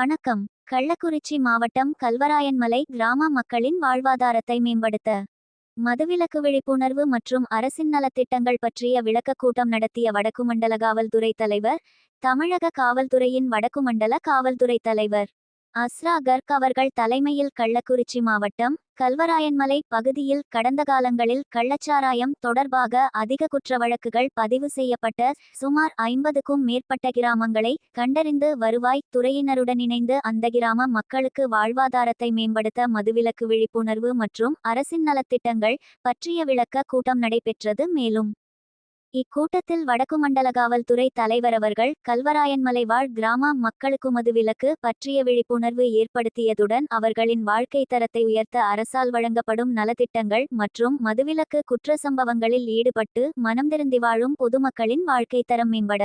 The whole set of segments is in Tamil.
வணக்கம். கள்ளக்குறிச்சி மாவட்டம் கல்வராயன்மலை கிராம மக்களின் வாழ்வாதாரத்தை மேம்படுத்த மதுவிலக்கு விழிப்புணர்வு மற்றும் அரசின் நலத்திட்டங்கள் பற்றிய விளக்கக் கூட்டம் நடத்திய வடக்கு மண்டல காவல்துறை தலைவர் தமிழக காவல்துறையின் வடக்கு மண்டல காவல்துறை தலைவர். அஸ்ரா கர்க் அவர்கள் தலைமையில் கள்ளக்குறிச்சி மாவட்டம் கல்வராயன்மலை பகுதியில் கடந்த காலங்களில் கள்ளச்சாராயம் தொடர்பாக அதிக குற்ற வழக்குகள் பதிவு செய்யப்பட்ட சுமார் ஐம்பதுக்கும் மேற்பட்ட கிராமங்களை கண்டறிந்து வருவாய் துறையினருடன் இணைந்து அந்த கிராம மக்களுக்கு வாழ்வாதாரத்தை மேம்படுத்த மதுவிலக்கு விழிப்புணர்வு மற்றும் அரசின் நலத்திட்டங்கள் பற்றிய விளக்க கூட்டம் நடைபெற்றது மேலும். இக்கூட்டத்தில் வடக்கு மண்டல காவல்துறை தலைவர் அவர்கள் கல்வராயன்மலை வாழ் கிராம மக்களுக்கு மதுவிலக்கு பற்றிய விழிப்புணர்வு ஏற்படுத்தியதுடன் அவர்களின் வாழ்க்கை தரத்தை உயர்த்த அரசால் வழங்கப்படும் நலத்திட்டங்கள் மற்றும் மதுவிலக்கு குற்ற சம்பவங்களில் ஈடுபட்டு மனம் திருந்தி வாழும் பொதுமக்களின் வாழ்க்கை தரம் மேம்பட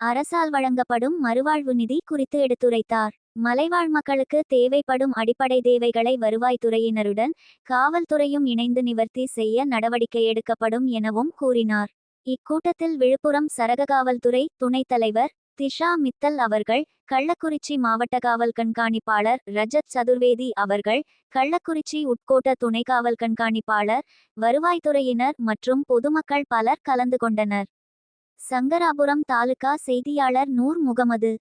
அரசால் வழங்கப்படும் மறுவாழ்வு நிதி குறித்து எடுத்துரைத்தார். மலைவாழ் மக்களுக்கு தேவைப்படும் அடிப்படை தேவைகளை வருவாய்த்துறையினருடன் காவல்துறையும் இணைந்து நிவர்த்தி செய்ய நடவடிக்கை எடுக்கப்படும் எனவும் கூறினார். இக்கூட்டத்தில் விழுப்புரம் சரக காவல்துறை துணைத் தலைவர் திஷா மித்தல் அவர்கள் கள்ளக்குறிச்சி மாவட்ட காவல் கண்காணிப்பாளர் ரஜத் சதுர்வேதி அவர்கள் கள்ளக்குறிச்சி உட்கோட்ட துணை காவல் கண்காணிப்பாளர் வருவாய்த்துறையினர் மற்றும் பொதுமக்கள் பலர் கலந்து கொண்டனர். சங்கராபுரம் தாலுகா செய்தியாளர் நூர் முகமது